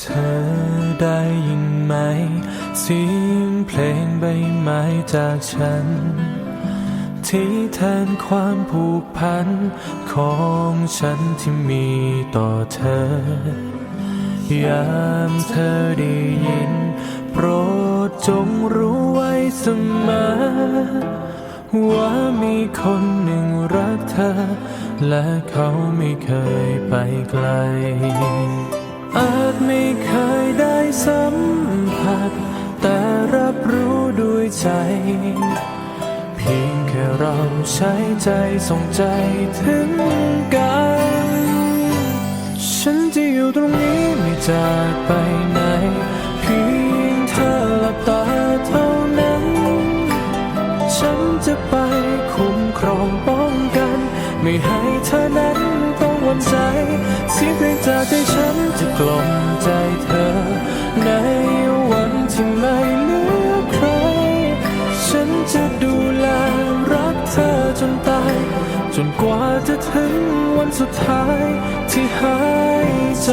เธอได้ยินไหมเสียงเพลงใบไม้จากฉัน ที่แทนความผูกพัน ของฉันที่มีต่อเธอยามเธอได้ยิน โปรดจงรู้ไว้เสมอ ว่ามีคนหนึ่งรักเธอ และเขาไม่เคยไปไกล อาจไม่เคยได้สัมผัส แต่รับรู้ด้วยใจ เพียงแค่เราใช้ใจส่งใจถึงกัน ฉันจะอยู่ตรงนี้ไม่จากไปไหน ให้เธอนั้นต้องหวั่นใจเสียงเพลงจากใจฉันจะกล่อมใจเธอ ในวันที่ไม่เหลือใคร ฉันจะดูแลรักเธอจนตาย จนกว่าจะถึงวันสุดท้ายที่หายใจ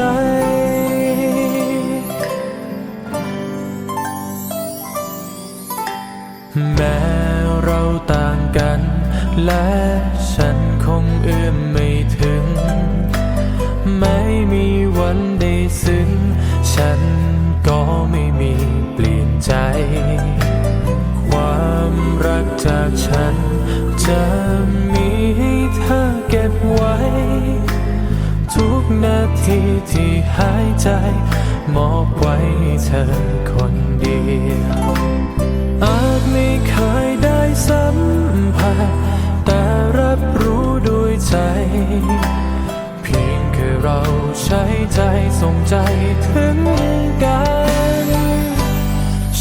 แม้ เราต่างกัน และฉันคงเอื้อมไม่ถึง ไม่มีวันได้ซึ้ง ฉันก็ไม่มีเปลี่ยนใจ ความรักจากฉัน จะมีให้เธอเก็บไว้ ทุกนาทีที่หายใจ มอบไว้เธอคนเดียว สัมผัสแต่รับรู้ด้วยใจ เพียงแค่เราใช้ใจส่งใจถึงกัน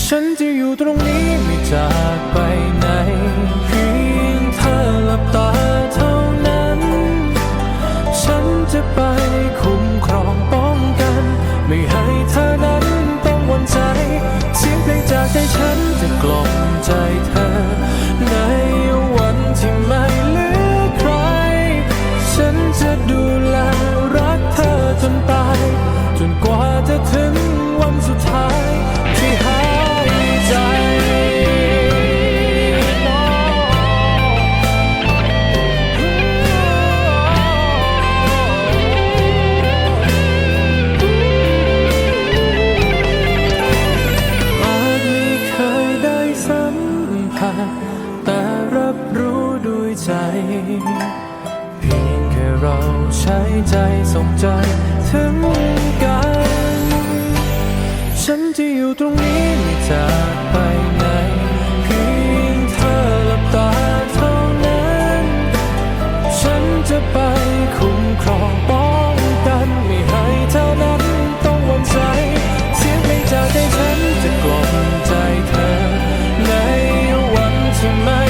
ฉันจะอยู่ตรงนี้ไม่จากไปไหน เพียงแค่เราใช้ใจส่งใจถึงกัน ฉันที่อยู่ตรงนี้ไม่จากไปไหนเพียงเธอหลับตาเท่านั้น ฉันจะไปคุ้มครองป้องกันไม่ให้เท่านั้นต้องหวั่นใจเสียงเพจากใจฉันจะกลอมใจเธอในวันที่ไม่